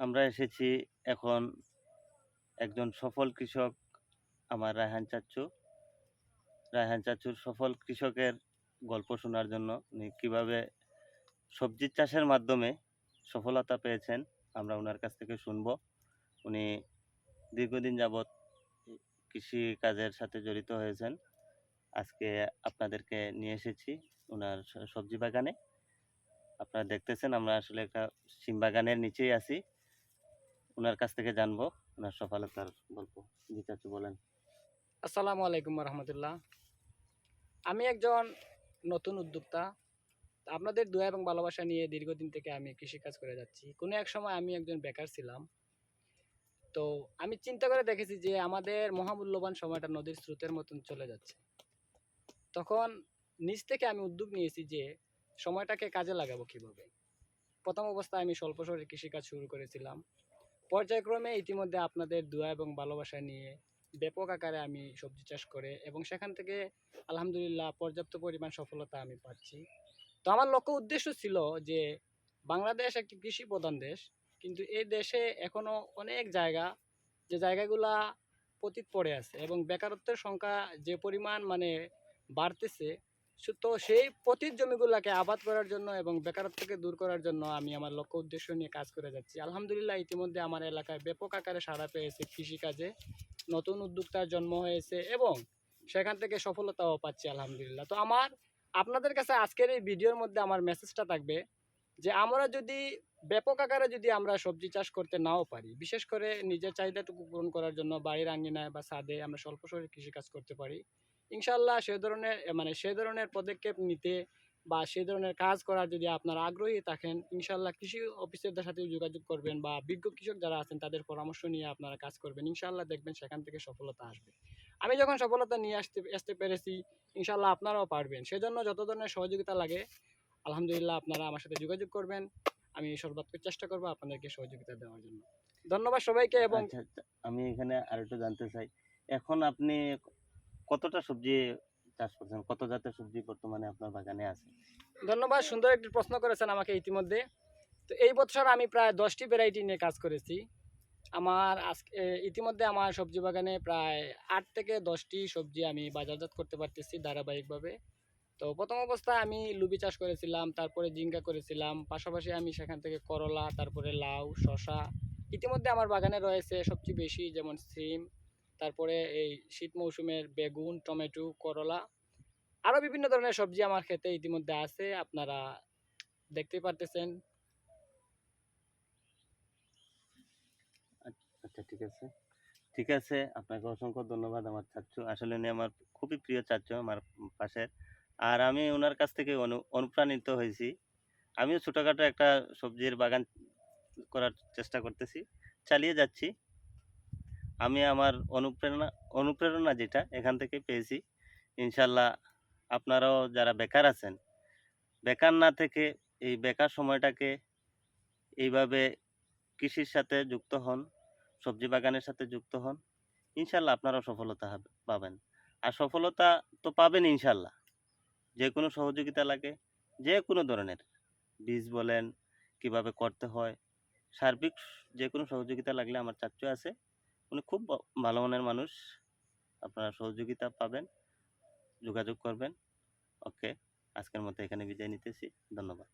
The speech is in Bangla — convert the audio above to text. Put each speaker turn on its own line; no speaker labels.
আমরা এসেছি এখন একজন সফল কৃষক আমার রায়হান চাচ্চু। রায়হান চাচ্চুর সফল কৃষকের গল্প শোনার জন্য উনি কীভাবে সবজি চাষের মাধ্যমে সফলতা পেয়েছেন আমরা ওনার কাছ থেকে শুনব। উনি দীর্ঘদিন যাবৎ কৃষি কাজের সাথে জড়িত হয়েছেন। আজকে আপনাদেরকে নিয়ে এসেছি ওনার সবজি বাগানে। আপনারা দেখতেছেন আমরা আসলে একটা সিম বাগানের নিচেই আছি। ওনার কাছ থেকে জানব ওনার সফলতার গল্প। জি চাচু, বলেন।
আসসালামু আলাইকুম রহমতুল্লাহ আমি একজন নতুন উদ্যোক্তা। আপনাদের দোয়া এবং ভালোবাসা নিয়ে দীর্ঘদিন থেকে আমি কৃষিকাজ করে যাচ্ছি। কোনো এক সময় আমি একজন বেকার ছিলাম। তো আমি চিন্তা করে দেখেছি যে আমাদের মহামূল্যবান সময়টা নদীর স্রোতের মতন চলে যাচ্ছে। তখন নিজ থেকে আমি উদ্যোগ নিয়েছি যে সময়টাকে কাজে লাগাবো কীভাবে। প্রথম অবস্থায় আমি স্বল্প শহরে কৃষিকাজ শুরু করেছিলাম। পর্যায়ক্রমে ইতিমধ্যে আপনাদের দোয়া এবং ভালোবাসা নিয়ে ব্যাপক আকারে আমি সবজি চাষ করে এবং সেখান থেকে আলহামদুলিল্লাহ পর্যাপ্ত পরিমাণ সফলতা আমি পাচ্ছি। তো আমার লক্ষ্য উদ্দেশ্য ছিল যে বাংলাদেশ একটি কৃষি প্রধান দেশ, কিন্তু এই দেশে এখনও অনেক জায়গা, যে জায়গাগুলা পতিত পড়ে আছে এবং বেকারত্বের সংখ্যা যে পরিমাণ মানে বাড়তেছে তো সেই পতিত জমিগুলোকে আবাদ করার জন্য এবং বেকারত্বকে দূর করার জন্য আমি আমার লক্ষ্য উদ্দেশ্য নিয়ে কাজ করে যাচ্ছি। আলহামদুলিল্লাহ, ইতিমধ্যে আমার এলাকায় ব্যাপক আকারে সাড়া পেয়েছে কৃষিকাজে। নতুন উদ্যোক্তার জন্ম হয়েছে এবং সেখান থেকে সফলতাও পাচ্ছি, আলহামদুলিল্লাহ। তো আমার, আপনাদের কাছে আজকের এই ভিডিওর মধ্যে আমার মেসেজটা থাকবে যে আমরা যদি ব্যাপক আকারে যদি আমরা সবজি চাষ করতে নাও পারি, বিশেষ করে নিজের চাহিদাটুকু পূরণ করার জন্য বাড়ির আঙ্গিনায় বা ছাদে আমরা স্বল্প শহরে কৃষিকাজ করতে পারি ইনশাল্লাহ সে ধরনের মানে সে ধরনের পদক্ষেপ নিতে বা সে ধরনের কাজ করার যদি আপনারা আগ্রহী থাকেন ইনশাল্লাহ কৃষি অফিসারদের সাথে যোগাযোগ করবেন বা বিজ্ঞ কৃষক যারা আছেন তাদের পরামর্শ নিয়ে আপনারা কাজ করবেন। ইনশাল্লাহ দেখবেন সেখান থেকে সফলতা আসবে। আমি যখন সফলতা নিয়ে আসতে আসতে পেরেছি ইনশাল্লাহ আপনারাও পারবেন। সেজন্য যত ধরনের সহযোগিতা লাগে আলহামদুলিল্লাহ আপনারা আমার সাথে যোগাযোগ করবেন। আমি সর্বাত্মক চেষ্টা করব আপনাদেরকে সহযোগিতা দেওয়ার জন্য। ধন্যবাদ সবাইকে এবং
আচ্ছা আচ্ছা, আমি এখানে আরেকটু জানতে চাই। এখন আপনি কতটা সবজি চাষ করছেন? কত জাতের সবজি বর্তমানে আপনার বাগানে আছে?
ধন্যবাদ, সুন্দর একটি প্রশ্ন করেছেন আমাকে ইতিমধ্যে। তো এই বছর আমি প্রায় দশটি ভ্যারাইটি নিয়ে কাজ করেছি। আমার আজকে ইতিমধ্যে আমার সবজি বাগানে প্রায় আট থেকে দশটি সবজি আমি বাজারজাত করতে পারতেছি ধারাবাহিকভাবে। তো প্রথম অবস্থায় আমি লুবি চাষ করেছিলাম, তারপরে জিঙ্কা করেছিলাম, পাশাপাশি আমি সেখান থেকে করলা, তারপরে লাউ শশা ইতিমধ্যে আমার বাগানে রয়েছে সবচেয়ে বেশি যেমন সিম তারপরে এই শীত মৌসুমের বেগুন, টমেটো, করলা আরও বিভিন্ন ধরনের সবজি আমার খেতে ইতিমধ্যে আছে, আপনারা দেখতেই পারতেছেন।
আচ্ছা ঠিক আছে। ঠিক আছে, আপনাকে অসংখ্য ধন্যবাদ আমার চাচ্চু আসলে উনি আমার খুবই প্রিয় চাচ্চু আমার পাশের। আর আমি ওনার কাছ থেকে অনু, অনুপ্রাণিত হয়েছি। আমিও ছোটোখাটো একটা সবজির বাগান করার চেষ্টা করতেছি, চালিয়ে যাচ্ছি। আমি আমার অনুপ্রেরণা অনুপ্রেরণা যেটা এখান থেকে পেয়েছি, ইনশাল্লাহ আপনারাও যারা বেকার আছেন, বেকার না থেকে এই বেকার সময়টাকে এইভাবে কৃষির সাথে যুক্ত হন, সবজি বাগানের সাথে যুক্ত হন, ইনশাল্লাহ আপনারাও সফলতা পাবেন। আর সফলতা তো পাবেন ইনশাল্লাহ। যে কোনো সহযোগিতা লাগে, যে কোনো ধরনের। বীজ বলেন, কীভাবে করতে হয়, সার্বিক যে কোনো সহযোগিতা লাগলে আমার চাচ্চু আছে। উনি খুব ভালো মনের মানুষ। আপনারা সহযোগিতা পাবেন, যোগাযোগ করবেন। ওকে, আজকের মতো এখানে বিদায় নিতেছি। ধন্যবাদ।